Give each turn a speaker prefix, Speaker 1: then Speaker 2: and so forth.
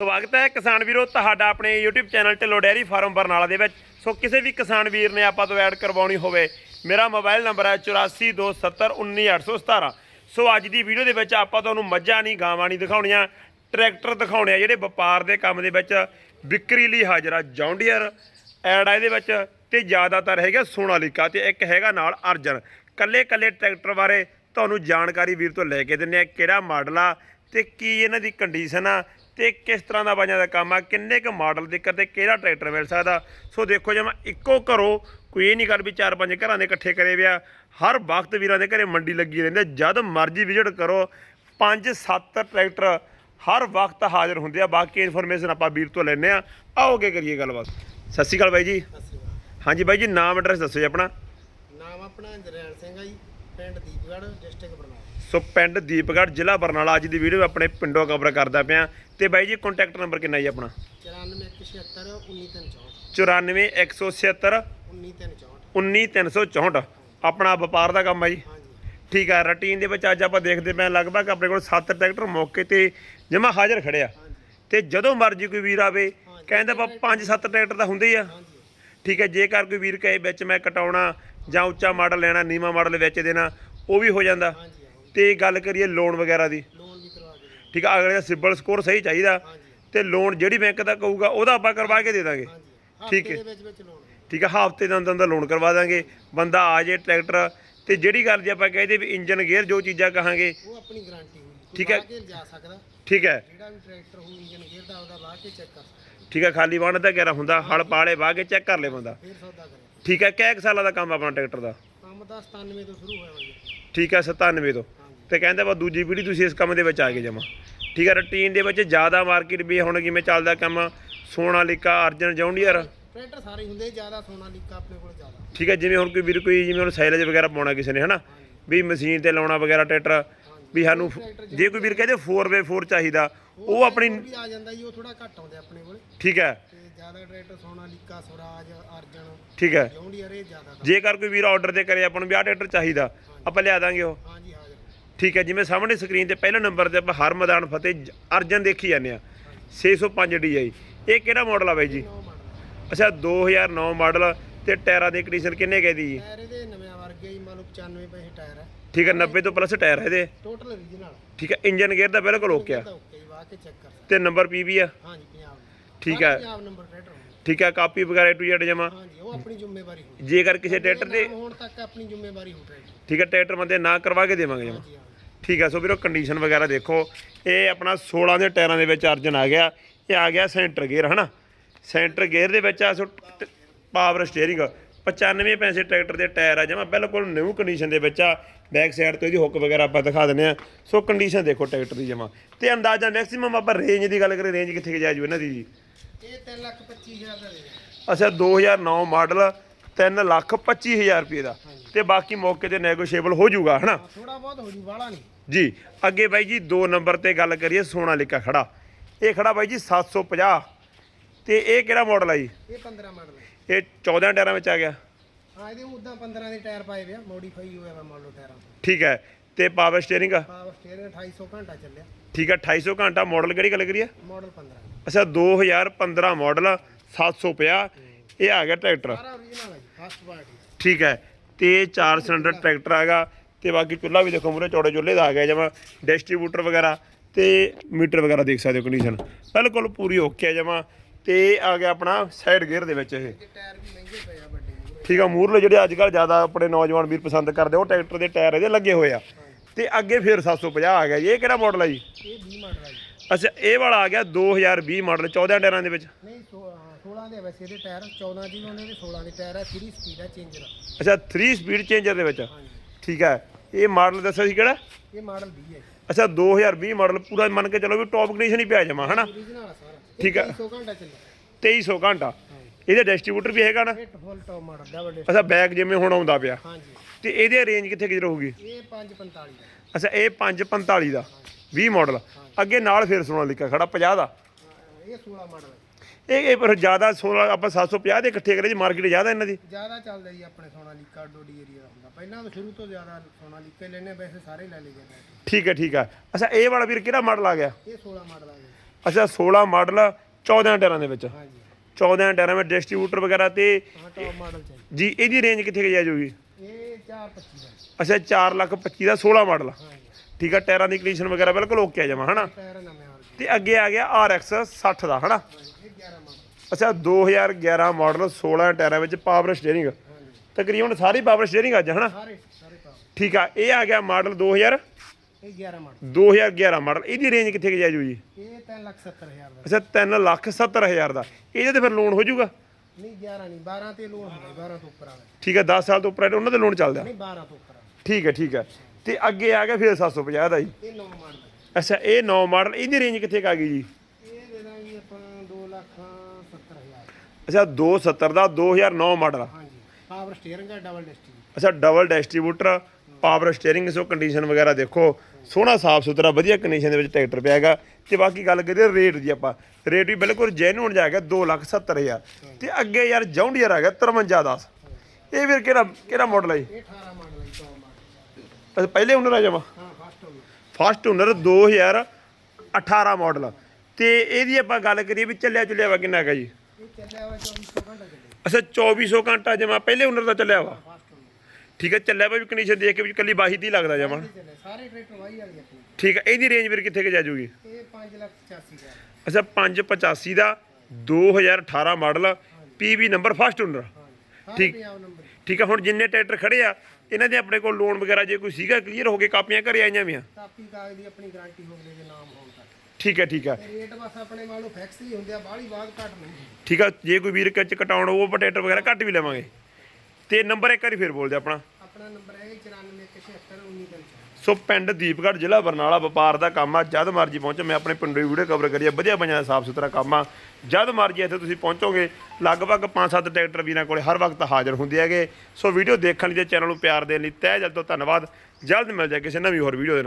Speaker 1: ਸਵਾਗਤ ਹੈ ਕਿਸਾਨ ਵੀਰੋ, ਤੁਹਾਡਾ ਆਪਣੇ YouTube channel Dhillon dairy farm Barnala ਦੇ ਵਿੱਚ। ਸੋ ਕਿਸੇ ਵੀ ਕਿਸਾਨ ਵੀਰ ਨੇ ਆਪਾਂ ਤੋਂ ਐਡ ਕਰਵਾਉਣੀ ਹੋਵੇ, ਮੇਰਾ ਮੋਬਾਈਲ ਨੰਬਰ ਹੈ 8427191817 ਸੋ ਅੱਜ ਦੀ ਵੀਡੀਓ ਦੇ ਵਿੱਚ ਆਪਾਂ ਤੁਹਾਨੂੰ ਮੱਝਾਂ ਨਹੀਂ, ਗਾਵਾਂ ਨਹੀਂ ਦਿਖਾਉਣੀਆਂ, ਟਰੈਕਟਰ ਦਿਖਾਉਣੇ ਆ ਜਿਹੜੇ ਵਪਾਰ ਦੇ ਕੰਮ ਦੇ ਵਿੱਚ ਵਿਕਰੀ ਲਈ ਹਾਜ਼ਰ ਆ। ਜੌਂਡੀਅਰ ਐਡ ਆ ਇਹਦੇ ਵਿੱਚ ਤੇ ਜ਼ਿਆਦਾਤਰ ਹੈਗਾ ਸੋਨਾਲੀਕਾ ਤੇ ਇੱਕ ਹੈਗਾ ਨਾਲ ਅਰਜਨ। ਕੱਲੇ ਕੱਲੇ ਟਰੈਕਟਰ ਬਾਰੇ ਤੁਹਾਨੂੰ ਜਾਣਕਾਰੀ ਵੀਰ ਤੋਂ ਲੈ ਕੇ ਦਿੰਨੇ ਆ ਕਿਹੜਾ ਮਾਡਲ ਆ ਤੇ ਕੀ ਇਹਨਾਂ ਦੀ ਕੰਡੀਸ਼ਨ ਆ ਤੇ ਕਿਸ ਤਰ੍ਹਾਂ ਦਾ ਬਾਈਆਂ ਦਾ ਕੰਮ ਆ ਕਿੰਨੇ ਕੁ ਮਾਡਲ ਦੇ ਤੇ ਕਿਹੜਾ ਟਰੈਕਟਰ ਮਿਲ ਸਕਦਾ? ਸੋ ਦੇਖੋ ਜੇ ਮੈਂ ਇੱਕੋ ਘਰੋਂ ਕੋਈ ਇਹ ਨਹੀਂ ਗੱਲ ਵੀ ਚਾਰ ਪੰਜ ਘਰਾਂ ਦੇ ਇਕੱਠੇ ਕਰੇ ਵਿਆ ਹਰ ਵਕਤ ਵੀਰਾਂ ਦੇ ਘਰੇ ਮੰਡੀ ਲੱਗੀ ਰਹਿੰਦੀ। ਜਦ ਮਰਜ਼ੀ ਵਿਜ਼ਿਟ ਕਰੋ ਪੰਜ ਸੱਤ ਟਰੈਕਟਰ ਹਰ ਵਕਤ ਹਾਜ਼ਰ ਹੁੰਦੇ ਆ। ਬਾਕੀ ਇਨਫੋਰਮੇਸ਼ਨ ਆਪਾਂ ਵੀਰ ਤੋਂ ਲੈਣੇ ਆ। ਆਓਗੇ ਕਰੀਏ ਗੱਲਬਾਤ। ਸਤਿ ਸ਼੍ਰੀ ਅਕਾਲ ਬਾਈ ਜੀ।
Speaker 2: ਸਤਿ ਸ਼੍ਰੀ ਅਕਾਲ।
Speaker 1: ਹਾਂਜੀ ਬਾਈ ਜੀ ਨਾਮ ਐਡਰੈਸ ਦੱਸੋ ਜੀ ਆਪਣਾ।
Speaker 2: ਨਾਮ ਆਪਣਾ ਜਰੈਲ ਸਿੰਘ ਆ ਜੀ। ਪਿੰਡ ਦੀਪਗੜ੍ਹ ਡਿਸਟ੍ਰਿਕਟ ਬਰਨਾਲਾ।
Speaker 1: ਸੋ ਪਿੰਡ ਦੀਪਗੜ੍ਹ ਜ਼ਿਲ੍ਹਾ ਬਰਨਾਲਾ ਅੱਜ ਦੀ ਵੀਡੀਓ ਆਪਣੇ ਪਿੰਡੋਂ ਕਵਰ ਕਰਦਾ ਪਿਆ। ਤੇ ਬਾਈ ਜੀ ਕੰਟੈਕਟ ਨੰਬਰ ਕਿੰਨਾ ਜੀ ਆਪਣਾ?
Speaker 2: 94 176
Speaker 1: 94 176
Speaker 2: 19364 19364
Speaker 1: 19364 ਆਪਣਾ ਵਪਾਰ ਦਾ ਕੰਮ ਹੈ ਜੀ। ਠੀਕ ਹੈ ਰੂਟੀਨ ਦੇ ਵਿੱਚ ਅੱਜ ਆਪਾਂ ਦੇਖਦੇ ਪਏ ਹਾਂ ਲਗਭਗ ਆਪਣੇ ਕੋਲ 7 ਟਰੈਕਟਰ ਮੌਕੇ ਤੇ ਜਮਾ ਹਾਜ਼ਰ ਖੜਿਆ
Speaker 2: ਹਾਂਜੀ।
Speaker 1: ਤੇ ਜਦੋਂ ਮਰਜ਼ੀ ਕੋਈ ਵੀਰ ਆਵੇ ਕਹਿੰਦਾ ਆਪਾਂ 5-7 ਟਰੈਕਟਰ ਤਾਂ ਹੁੰਦੇ ਹੀ ਆ। ਠੀਕ ਹੈ ਜੇਕਰ ਕੋਈ ਵੀਰ ਕਹੇ ਵਿੱਚ ਮੈਂ ਕਟਾਉਣਾ ਜਾਂ ਉੱਚਾ ਮਾਡਲ ਲੈਣਾ ਨੀਵਾਂ ਮਾਡਲ ਵਿੱਚ ਦੇਣਾ ਉਹ ਵੀ ਹੋ ਜਾਂਦਾ। ਤੇ ਗੱਲ ਕਰੀਏ ਲੋਨ ਵਗੈਰਾ ਦੀ। ਠੀਕ ਆ ਅਗਲੇ ਦਾ ਸਿਬਲ ਸਕੋਰ ਸਹੀ ਚਾਹੀਦਾ ਤੇ ਲੋਨ ਜਿਹੜੀ ਬੈਂਕ ਦਾ ਕਹੂਗਾ ਉਹਦਾ ਆਪਾਂ ਕਰਵਾ ਕੇ ਦੇ ਦਾਂਗੇ। ਠੀਕ ਹੈ। ਠੀਕ ਆ ਹਫ਼ਤੇ ਦੇ ਅੰਦਰ ਅੰਦਰ ਲੋਨ ਕਰਵਾ ਦਾਂਗੇ। ਬੰਦਾ ਆ ਜੇ ਟਰੈਕਟਰ ਤੇ ਜਿਹੜੀ ਗੱਲ ਜੇ ਆਪਾਂ ਕਹਦੇ ਵੀ ਇੰਜਨ ਗੇਅਰ ਜੋ ਚੀਜ਼ਾਂ ਕਹਾਂਗੇ
Speaker 2: ਉਹ ਆਪਣੀ ਗਾਰੰਟੀ
Speaker 1: ਠੀਕ ਹੈ।
Speaker 2: ਕੇ ਜਾ ਸਕਦਾ।
Speaker 1: ਠੀਕ ਹੈ।
Speaker 2: ਜਿਹੜਾ ਵੀ ਟਰੈਕਟਰ ਹੋਊ ਇੰਜਨ ਗੇਅਰ ਦਾ ਉਹਦਾ ਲਾ ਕੇ ਚੈੱਕ ਕਰ
Speaker 1: ਠੀਕ ਹੈ ਖਾਲੀ ਬਾਣ ਦਾ ਗੇਰਾ ਹੁੰਦਾ? ਹਲ ਪਾਲੇ ਵਾਹ ਕੇ ਚੈੱਕ ਕਰ ਲੈ ਬੰਦਾ।
Speaker 2: ਫਿਰ ਸੌਦਾ ਕਰੇ
Speaker 1: ਠੀਕ ਹੈ ਕਿਹ ਕੁ ਸਾਲਾਂ ਦਾ ਕੰਮ ਆਪਣਾ ਟਰੈਕਟਰ ਦਾ?
Speaker 2: ਕੰਮ ਤਾਂ 97 ਤੋਂ ਸ਼ੁਰੂ ਹੋਇਆ ਹੋਇਆ ਜੀ
Speaker 1: ਠੀਕ ਹੈ 97 ਤੋਂ। ਤੇ ਕਹਿੰਦੇ ਵਾ ਦੂਜੀ ਪੀੜ੍ਹੀ ਤੁਸੀਂ ਇਸ ਕੰਮ ਦੇ ਵਿੱਚ ਆ ਗਏ ਜਮਾ। ਠੀਕ ਹੈ ਰੂਟੀਨ ਦੇ ਵਿੱਚ ਜ਼ਿਆਦਾ ਮਾਰਕੀਟ ਵੀ ਹੁਣ ਕਿਵੇਂ ਚੱਲਦਾ ਕੰਮ? ਸੋਨਾਲੀਕਾ ਅਰਜਨ ਜੌਂਡੀਅਰ।
Speaker 2: ਟਰੈਕਟਰ ਸਾਰੇ ਹੁੰਦੇ ਜ਼ਿਆਦਾ ਸੋਨਾਲੀਕਾ ਆਪਣੇ ਕੋਲ ਜ਼ਿਆਦਾ।
Speaker 1: ਠੀਕ ਹੈ ਜਿਵੇਂ ਹੁਣ ਕੋਈ ਵੀਰ ਕੋਈ ਜਿਵੇਂ ਹੁਣ ਸਾਈਲੇਜ ਵਗੈਰਾ ਪਾਉਣਾ ਕਿਸੇ ਨੇ ਹਨਾ? ਵੀ ਮਸ਼ੀਨ ਤੇ ਲਾਉਣਾ ਵਗੈਰਾ ਟਰੈਕਟਰ। ਵੀ ਸਾਨੂੰ ਜੇ ਕੋਈ ਵੀਰ ਕਹਿੰਦੇ 4x4 ਚਾਹੀਦਾ ਉਹ ਆਪਣੀ
Speaker 2: ਉਹ ਵੀ ਆ ਜਾਂਦਾ ਜੀ ਉਹ ਥੋੜਾ ਘੱਟ ਆਉਂਦੇ ਆਪਣੇ ਕੋਲ।
Speaker 1: ਠੀਕ ਹੈ।
Speaker 2: ਤੇ ਜ਼ਿਆਦਾ ਟਰੈਕਟਰ ਸੋਨਾਲੀਕਾ ਸਵਰਾਜ ਅਰਜਨ
Speaker 1: ਠੀਕ ਹੈ।
Speaker 2: ਜ਼ਿਆਦਾ ਦਾ
Speaker 1: ਜੇਕਰ ਕੋਈ ਵੀਰ ਆਰਡਰ ਤੇ ਕਰੇ ਆਪਾਂ ਨੂੰ ਵੀ ਆਹ ਟਰੈਕਟਰ ਚਾਹੀਦਾ ਆਪਾਂ ਲਿਆ ਦਾਂਗੇ ਉਹ।
Speaker 2: ਹਾਂਜੀ ਹਾਜ਼ਰ
Speaker 1: ਠੀਕ ਹੈ ਜਿਵੇਂ ਸਾਹਮਣੇ ਸਕਰੀਨ ਤੇ ਪਹਿਲੇ ਨੰਬਰ ਤੇ ਆਪਾਂ ਹਰ ਮੈਦਾਨ ਫਤਿਹ ਅਰਜਨ ਦੇਖੀ ਜਾਂਦੇ ਆ 605 DI ਇਹ ਕਿਹੜਾ ਮਾਡਲ ਆ ਬਾਈ ਜੀ? ਅੱਛਾ 2009 ਮਾਡਲ ਤੇ ਟਾਇਰਾਂ ਦੀ ਕੰਡੀਸ਼ਨ ਕਿੰਨੇ ਕਹਿ ਦੀ ਜੀ?
Speaker 2: ਟਾਇਰ ਇਹਦੇ ਨਵੇਂ ਵਰਗੇ ਹੀ ਮੰਨ ਲਓ 95 ਪੈਸੇ ਟਾਇਰ ਹੈ
Speaker 1: ਠੀਕ ਹੈ 90 ਤੋਂ ਪਲੱਸ ਟਾਇਰ ਹੈ ਇਹਦੇ।
Speaker 2: ਟੋਟਲ ਓਰੀਜਨਲ
Speaker 1: ਠੀਕ ਹੈ ਇੰਜਨ ਗੇਅਰ ਦਾ ਬਿਲਕੁਲ ਓਕੇ ਆ।
Speaker 2: ਤਾਂ ਓਕੇ ਜੀ ਵਾਹ ਕੇ ਚੈੱਕ ਕਰ। ਸਕਦੇ
Speaker 1: ਤੇ ਨੰਬਰ ਪੀਬੀ ਆ।
Speaker 2: ਹਾਂਜੀ ਪੰਜਾਬ ਦਾ।
Speaker 1: ਠੀਕ ਹੈ।
Speaker 2: ਪੰਜਾਬ ਨੰਬਰ ਟਰੈਕਟਰ ਹੋਣਗੇ
Speaker 1: ਠੀਕ ਹੈ ਕਾਪੀ ਵਗੈਰਾ ਟੂ ਜੈਡ ਜਮਾ
Speaker 2: ਹਾਂਜੀ ਉਹ ਆਪਣੀ ਜ਼ਿੰਮੇਵਾਰੀ ਹੋਊਗੀ।
Speaker 1: ਜੇਕਰ ਕਿਸੇ ਟਰੈਕਟਰ ਦੇ
Speaker 2: ਨਾਮ ਹੋਣ ਤੱਕ ਆਪਣੀ ਜ਼ਿੰਮੇਵਾਰੀ ਹੋਊ ਟਰੈਕਟਰ
Speaker 1: ਠੀਕ ਹੈ ਟਰੈਕਟਰ ਬੰਦੇ ਨਾ ਕਰਵਾ ਕੇ ਦੇਵਾਂਗੇ ਜਮਾ
Speaker 2: ਹਾਂਜੀ
Speaker 1: ਠੀਕ ਹੈ ਸੋ ਵੀਰੋ ਕੰਡੀਸ਼ਨ ਵਗੈਰਾ ਦੇਖੋ। ਇਹ ਆਪਣਾ 16 ਦੇ ਟਾਇਰਾਂ ਦੇ ਵਿੱਚ ਅਰਜਨ ਆ ਗਿਆ। ਇਹ ਆ ਗਿਆ ਸੈਂਟਰ ਗੇਅਰ ਹਨਾ? ਸੈਂਟਰ ਗੇਅਰ ਦੇ ਵਿੱਚ ਆ ਸੋ ਪਾਵਰ ਸਟੀਅਰਿੰਗ 95 ਪੈਸੇ ਟਰੈਕਟਰ ਦੇ ਟਾਇਰ ਆ ਜਮਾ ਬਿਲਕੁਲ ਨਿਊ ਕੰਡੀਸ਼ਨ ਦੇ ਵਿੱਚ ਆ। ਬੈਕ ਸਾਈਡ ਤੋਂ ਇਹਦੀ ਹੁੱਕ ਵਗੈਰਾ ਆਪਾਂ ਦਿਖਾ ਦਿੰਦੇ ਆ। ਸੋ ਕੰਡੀਸ਼ਨ ਦੇਖੋ ਟਰੈਕਟਰ ਦੀ ਜਮਾ। ਤੇ ਅੰਦਾਜ਼ਾ ਮੈਕਸਿਮਮ ਆਪਾਂ ਰੇਂਜ ਦੀ ਗੱਲ ਕਰੀਏ ਰੇਂਜ ਕਿੱਥੇ ਕੁ ਜਾਜੂ ਇਹਨਾਂ ਦੀ ਜੀ?
Speaker 2: ਇਹ 3 ਲੱਖ 25 ਹਜ਼ਾਰ ਦਾ ਦੇ ਦਿਆਂਗੇ।
Speaker 1: ਅੱਛਾ 2009 ਮਾਡਲ 3 ਲੱਖ 25 ਹਜ਼ਾਰ ਰੁਪਏ ਦਾ। ਤੇ ਬਾਕੀ ਮੌਕੇ ਤੇ ਨੈਗੋਸ਼ੀਏਬਲ ਹੋ ਜਾਊਗਾ ਹਨਾ?
Speaker 2: ਥੋੜਾ ਬਹੁਤ ਹੋ ਜੂ ਵਾਲਾ ਨਹੀਂ।
Speaker 1: ਜੀ ਅੱਗੇ ਬਾਈ ਜੀ 2 ਨੰਬਰ ਤੇ ਗੱਲ ਕਰੀਏ ਸੋਨਾਲੀਕਾ ਖੜਾ। ਇਹ ਖੜਾ ਬਾਈ ਜੀ 750 ਤੇ ਇਹ ਕਿਹੜਾ ਮਾਡਲ ਆ ਜੀ?
Speaker 2: ਇਹ 15 ਮਾਡਲ ਹੈ
Speaker 1: ਇਹ 14 ਟਾਇਰਾਂ ਵਿੱਚ ਆ ਗਿਆ।
Speaker 2: ਹਾਂ ਇਹਦੇ ਉਦਾਂ 15 ਦੇ ਟਾਇਰ ਪਾਏ ਵੇ ਆ ਮੋਡੀਫਾਈ ਹੋਇਆ ਵਾ ਮੰਨ ਲਓ ਟਾਇਰਾਂ ਤੋਂ।
Speaker 1: ਠੀਕ ਹੈ ਤੇ ਪਾਵਰ ਸਟੀਅਰਿੰਗ
Speaker 2: ਪਾਵਰ ਸਟੀਅਰਿੰਗ 250 ਘੰਟਾ ਚੱਲਿਆ।
Speaker 1: ਠੀਕ ਹੈ 250 ਘੰਟਾ ਮਾਡਲ ਕਿਹੜੀ ਗੱਲ ਕਰੀਏ
Speaker 2: ਮਾਡਲ 15
Speaker 1: ਅੱਛਾ 2015 ਮਾਡਲ 750 ਇਹ ਆ ਗਿਆ ਟਰੈਕਟਰ।
Speaker 2: ਸਾਰਾ ਓਰੀਜਨਲ ਹੈ ਫਸਟ ਪਾਰਟੀ
Speaker 1: ਠੀਕ ਹੈ ਤੇ 4 ਸਿਲੰਡਰ ਟਰੈਕਟਰ ਹੈਗਾ ਤੇ ਬਾਕੀ ਚੁੱਲਾ ਵੀ ਦੇਖੋ ਮੂਰੇ ਚੌੜੇ ਚੁੱਲੇ ਦਾ ਆ ਗਿਆ ਜਮਾ ਡਿਸਟ੍ਰੀਬਿਊਟਰ ਵਗੈਰਾ ਤੇ ਮੀਟਰ ਵਗੈਰਾ ਦੇਖ ਸਕਦੇ ਹੋ ਕੰਡੀਸ਼ਨ ਬਿਲਕੁਲ ਪੂਰੀ ਓਕੇ ਹੈ ਜਮਾ। ਤੇ ਆ ਗਿਆ ਆਪਣਾ ਸਾਈਡ ਗੇਅਰ ਦੇ ਵਿੱਚ ਇਹ।
Speaker 2: ਇਹ ਟਾਇਰ ਵੀ ਮਹਿੰਗੇ ਪਏ ਆ ਵੱਡੇ ਜੀ।
Speaker 1: ਠੀਕ ਆ ਮੂਰਲੇ ਜਿਹੜੇ ਅੱਜ ਕੱਲ ਜ਼ਿਆਦਾ ਆਪਣੇ ਨੌਜਵਾਨ ਵੀਰ ਪਸੰਦ ਕਰਦੇ ਉਹ ਟਰੈਕਟਰ ਦੇ ਟਾਇਰ ਇਹਦੇ ਲੱਗੇ ਹੋਏ ਆ। ਤੇ ਅੱਗੇ ਫਿਰ 750 ਆ ਗਿਆ ਇਹ ਕਿਹੜਾ ਮਾਡਲ ਆ ਜੀ?
Speaker 2: ਇਹ 20 ਮਾਡਲ ਆ ਜੀ।
Speaker 1: ਅੱਛਾ ਇਹ ਵਾਲਾ ਆ ਗਿਆ 2020 ਮਾਡਲ 14 ਟਾਇਰਾਂ ਦੇ ਵਿੱਚ।
Speaker 2: ਨਹੀਂ ਸੋ- ਹਾਂ, 16 ਦੇ ਵੈਸੇ ਇਹਦੇ ਟਾਇਰ 14 ਦੀ ਉਹਨੇ ਦੇ 16 ਦੇ ਟਾਇਰ ਹੈ 3 ਸਪੀਡ ਹੈ ਚੇਂਜਰ
Speaker 1: ਅੱਛਾ 3 ਸਪੀਡ ਚੇਂਜਰ ਦੇ ਵਿੱਚ। ਠੀਕ ਹੈ ਇਹ ਮਾਡਲ ਦੱਸਿਆ ਸੀ ਕਿਹੜਾ?
Speaker 2: ਇਹ ਮਾਡਲ 20 ਹੈ
Speaker 1: ਅੱਛਾ 2020 ਮਾਡਲ ਪੂਰਾ ਮੰਨ ਕੇ ਚਲੋ ਵੀ ਟੌਪ ਕੰਡੀਸ਼ਨ ਹੀ ਪਿਆ ਜਮਾ ਹਨਾ?
Speaker 2: ਆ।
Speaker 1: ਠੀਕ ਹੈ।
Speaker 2: 100 ਘੰਟਾ ਚੱਲਿਆ।
Speaker 1: 2300 ਘੰਟਾ। ਇਹਦੇ ਡਿਸਟ੍ਰੀਬਿਊਟਰ ਵੀ ਹੈਗਾ ਨਾ?
Speaker 2: ਇਹ full top model double disc
Speaker 1: ਅੱਛਾ ਬੈਗ ਜਿਵੇਂ ਹੁਣ ਆਉਂਦਾ ਪਿਆ।
Speaker 2: ਹਾਂਜੀ।
Speaker 1: ਤੇ ਇਹਦੀ ਰੇਂਜ ਕਿੱਥੇ ਕਿੱਥੇ ਰਹੂਗੀ
Speaker 2: ਇਹ 545 ਦਾ।
Speaker 1: ਅੱਛਾ ਇਹ 545 ਦਾ। 20 ਮਾਡਲ ਅੱਗੇ ਨਾਲ ਫਿਰ ਸੋਨਾਲੀਕਾ ਖੜਾ 50 ਦਾ।
Speaker 2: ਹਾਂ, ਇਹ 16 ਮਾਡਲ ਹੈ।
Speaker 1: ਇਹ ਇਹ ਪਰ ਜ਼ਿਆਦਾ 16 ਆਪਾਂ 750 ਦੇ ਇਕੱਠੇ ਕਰੇ ਜੀ ਮਾਰਕੀਟ ਜ਼ਿਆਦਾ ਇਹਨਾਂ ਦੀ।
Speaker 2: ਜ਼ਿਆਦਾ ਚੱਲਦਾ ਜੀ ਆਪਣੇ ਸੋਨਾਲੀਕਾ ਡੋਡੀ ਏਰੀਆ ਦਾ ਹੁੰਦਾ। ਪਹਿਲਾਂ ਤਾਂ ਸ਼ੁਰੂ ਤੋਂ ਜ਼ਿਆਦਾ ਸੋਨਾਲੀਕਾ ਹੀ ਲੈਣੇ ਵੈਸੇ ਸਾਰੇ ਲੈ ਲਏ ਜਾਂਦੇ
Speaker 1: ਠੀਕ ਹੈ ਠੀਕ ਹੈ। ਅੱਛਾ ਇਹ ਵਾਲਾ ਵੀਰ ਕਿਹੜਾ ਮਾਡਲ ਆ ਗਿਆ?
Speaker 2: ਇਹ 16 ਮਾਡਲ ਆ ਗਿਆ।
Speaker 1: ਅੱਛਾ 16 ਮਾਡਲ 14 ਟਾਇਰਾਂ ਦੇ ਵਿੱਚ।
Speaker 2: ਹਾਂਜੀ।
Speaker 1: 14 ਟਾਇਰਾਂ ਵਿੱਚ ਡਿਸਟ੍ਰੀਬਿਊਟਰ ਵਗੈਰਾ ਤੇ
Speaker 2: ਹਾਂ ਟੌਪ ਮਾਡਲ ਚ ਹੈ
Speaker 1: ਜੀ। ਇਹਦੀ ਰੇਂਜ ਕਿੱਥੇ ਕੁ ਜਾਊਗੀ
Speaker 2: ਇਹ 425 ਦਾ।
Speaker 1: ਅੱਛਾ 4 ਲੱਖ 25 ਦਾ 16 ਮਾਡਲ।
Speaker 2: ਹਾਂਜੀ।
Speaker 1: ਠੀਕ ਆ ਟਾਇਰਾਂ ਦੀ ਕੰਡੀਸ਼ਨ ਵਗੈਰਾ ਬਿਲਕੁਲ ਓਕੇ ਆ ਜਾਵਾ ਹਨਾ?
Speaker 2: ਟਾਇਰ ਨਵੇਂ ਹੋਰ ਜੀ
Speaker 1: ਤੇ ਅੱਗੇ ਆ ਗਿਆ RX 60 ਦਾ ਹਨਾ?
Speaker 2: ਹਾਂਜੀ ਇਹ 11 ਮਾਡਲ।
Speaker 1: ਅੱਛਾ 2011 ਮਾਡਲ 16 ਟਾਇਰਾਂ ਵਿੱਚ ਪਾਵਰ ਸਟੀਅਰਿੰਗ ਤਕਰੀਬਨ ਸਾਰੀ ਪਾਵਰ ਸਟੀਅਰਿੰਗ ਅੱਜ ਹਨਾ?
Speaker 2: ਸਾਰੇ ਸਾਰੇ ਟੌਪ
Speaker 1: ਠੀਕ ਆ ਇਹ ਆ ਗਿਆ ਮਾਡਲ 2000
Speaker 2: ਇਹ 11 ਮਾਡਲ।
Speaker 1: 2011 ਮਾਡਲ। ਇਹਦੀ ਰੇਂਜ ਕਿੱਥੇ ਕੁ ਜਾਜੂ ਜੀ?
Speaker 2: ਇਹ 370000 ਦਾ।
Speaker 1: ਅੱਛਾ 3 ਲੱਖ 70 ਹਜ਼ਾਰ ਦਾ। ਇਹਦੇ ਤੇ ਫਿਰ ਲੋਨ ਹੋ ਜਾਊਗਾ?
Speaker 2: ਨਹੀਂ 11 ਨਹੀਂ 12 ਤੇ ਲੋਨ ਹੁੰਦਾ 12 ਤੋਂ ਉੱਪਰ ਵਾਲਾ।
Speaker 1: ਠੀਕ ਹੈ 10 ਸਾਲ ਤੋਂ ਉੱਪਰ ਹੈ, ਉਹਨਾਂ ਦੇ ਲੋਨ ਚੱਲਦਾ
Speaker 2: ਨਹੀਂ 12 ਤੋਂ ਉੱਪਰ
Speaker 1: ਠੀਕ ਹੈ ਠੀਕ ਹੈ। ਤੇ ਅੱਗੇ ਆ ਗਿਆ ਫਿਰ 750 ਦਾ ਜੀ।
Speaker 2: ਇਹ 9 ਮਾਡਲ
Speaker 1: ਅੱਛਾ ਇਹ 9 ਮਾਡਲ ਇਹਦੀ ਰੇਂਜ ਕਿੱਥੇ ਕੁ ਆ ਗਈ ਜੀ?
Speaker 2: ਇਹ ਦੇ ਦਾਂਗੇ ਆਪਾਂ 2 ਲੱਖ 70000
Speaker 1: ਅੱਛਾ 270 ਦਾ 2009 ਮਾਡਲ।
Speaker 2: ਹਾਂਜੀ ਪਾਵਰ ਸਟੀਅਰਿੰਗ ਦਾ ਡਬਲ ਡਿਸਟ੍ਰੀ
Speaker 1: ਅੱਛਾ double distributor power steering so condition ਵਗੈਰਾ ਦੇਖੋ। ਸੋਹਣਾ ਸਾਫ਼ ਸੁਥਰਾ ਵਧੀਆ ਕੰਡੀਸ਼ਨ ਦੇ ਵਿੱਚ ਟਰੈਕਟਰ ਪਿਆ ਹੈਗਾ। ਤੇ ਬਾਕੀ ਗੱਲ ਕਰੀਏ ਰੇਟ ਦੀ ਆਪਾਂ। ਰੇਟ ਵੀ ਬਿਲਕੁਲ ਜੈਨੂਨ ਜਾ ਗਿਆ 270000 ਤੇ ਅੱਗੇ ਯਾਰ ਜੌਂਡੀਅਰ ਆ ਗਿਆ 5310 ਇਹ ਫਿਰ ਕਿਹੜਾ ਕਿਹੜਾ ਮਾਡਲ ਹੈ
Speaker 2: ਇਹ 18 ਮਾਡਲ ਹੈ
Speaker 1: ਅੱਛਾ ਪਹਿਲੇ ਓਨਰ ਆ ਜਾਵਾ
Speaker 2: ਹਾਂ ਫਸਟ ਹੋਣਾ
Speaker 1: ਫਸਟ ਓਨਰ 2018 ਮਾਡਲ ਤੇ ਇਹਦੀ ਆਪਾਂ ਗੱਲ ਕਰੀਏ ਵੀ ਚੱਲਿਆ ਚੁੱਲਿਆ ਵਾ ਕਿੰਨਾ ਹੈਗਾ ਜੀ?
Speaker 2: ਇਹ ਚੱਲਿਆ ਵਾ 24 ਘੰਟਾ ਚੱਲੇ
Speaker 1: ਅੱਛਾ 2400 ਘੰਟਾ ਜਮਾ ਪਹਿਲੇ ਓਨਰ ਦਾ ਚੱਲਿਆ ਵਾ? ਠੀਕ ਹੈ ਚੱਲਿਆ ਵਾ ਕੰਡੀਸ਼ਨ ਦੇਖ ਕੇ ਵੀ ਕੱਲੀ ਬਾਹੀ ਦੀ ਲੱਗਦਾ ਜਮਾ।
Speaker 2: ਚੱਲੇ ਸਾਰੇ ਟਰੈਕਟਰ ਵਾਹੀ ਵਾਲੀ ਆਪਣੀ।
Speaker 1: ਠੀਕ ਹੈ ਇਹਦੀ ਰੇਂਜ ਫਿਰ ਕਿੱਥੇ ਕਿ ਜਾ ਜੂਗੀ
Speaker 2: ਇਹ 5 ਲੱਖ 85 ਹਜ਼ਾਰ।
Speaker 1: ਅੱਛਾ 585 ਦਾ 2018 model PV number first owner. ਠੀਕ। ਠੀਕ ਹੈ ਹੁਣ ਜਿੰਨੇ ਟਰੈਕਟਰ ਖੜੇ ਆ ਇਹਨਾਂ ਦੇ ਆਪਣੇ ਕੋਲ ਲੋਨ ਵਗੈਰਾ ਜੇ ਕੋਈ ਸੀਗਾ ਕਲੀਅਰ ਹੋ ਕੇ ਕਾਪੀਆਂ ਘਰੇ ਆਈਆਂ ਵੀਆਂ?
Speaker 2: ਕਾਪੀ ਕਾਗਜ਼ ਦੀ ਆਪਣੀ ਗਾਰੰਟੀ ਹੋਵੇ ਦੇ ਨਾਮ ਹੋਣ ਤੱਕ।
Speaker 1: ਠੀਕ ਹੈ ਠੀਕ ਹੈ।
Speaker 2: ਰੇਟ ਬਸ ਆਪਣੇ ਵਾਲੋਂ ਫਿਕਸ ਹੀ ਹੁੰਦੇ ਆ ਬਾਹਲੀ ਬਾਤ ਘੱਟ ਨਹੀਂ।
Speaker 1: ਠੀਕ ਹੈ ਜੇ ਕੋਈ ਵੀਰ ਕੱਚ ਕਟਾਉਣ ਉਹ ਪਟੇਟਰ ਵਗੈਰਾ ਘੱਟ ਵੀ ਲਵਾਂਗੇ। ਤੇ ਨੰਬਰ ਇੱਕ ਵਾਰੀ ਫੇਰ ਬੋਲ ਦੇ ਆਪਣਾ।
Speaker 2: ਆਪਣਾ ਨੰਬਰ ਹੈ 941719
Speaker 1: ਸੋ ਪਿੰਡ ਦੀਪਗੜ੍ਹ ਜ਼ਿਲ੍ਹਾ ਬਰਨਾਲਾ ਵਪਾਰ ਦਾ ਕੰਮ ਆ ਜਦ ਮਰਜ਼ੀ ਪਹੁੰਚੋ ਮੈਂ ਆਪਣੇ ਪਿੰਡੋਂ ਹੀ ਵੀਡੀਓ ਕਵਰ ਕਰੀ ਆ ਵਧੀਆ ਬਣਿਆ ਸਾਫ਼ ਸੁਥਰਾ ਕੰਮ ਆ। ਜਦ ਮਰਜ਼ੀ ਇੱਥੇ ਤੁਸੀਂ ਪਹੁੰਚੋਗੇ ਲਗਭਗ 5-7 ਟਰੈਕਟਰ ਵੀਰਾਂ ਕੋਲੇ ਹਰ ਵਕਤ ਹਾਜ਼ਰ ਹੁੰਦੇ ਹੈਗੇ। ਸੋ ਵੀਡੀਓ ਦੇਖਣ ਲਈ ਤੇ ਚੈਨਲ ਨੂੰ ਪਿਆਰ ਦੇਣ ਲਈ ਤਹਿ ਦਿਲ ਤੋਂ ਧੰਨਵਾਦ। ਜਲਦ ਮਿਲ ਜਾ ਕਿਸੇ ਨਵੀਂ ਹੋਰ ਵੀਡੀਓ ਦੇ ਨਾਲ।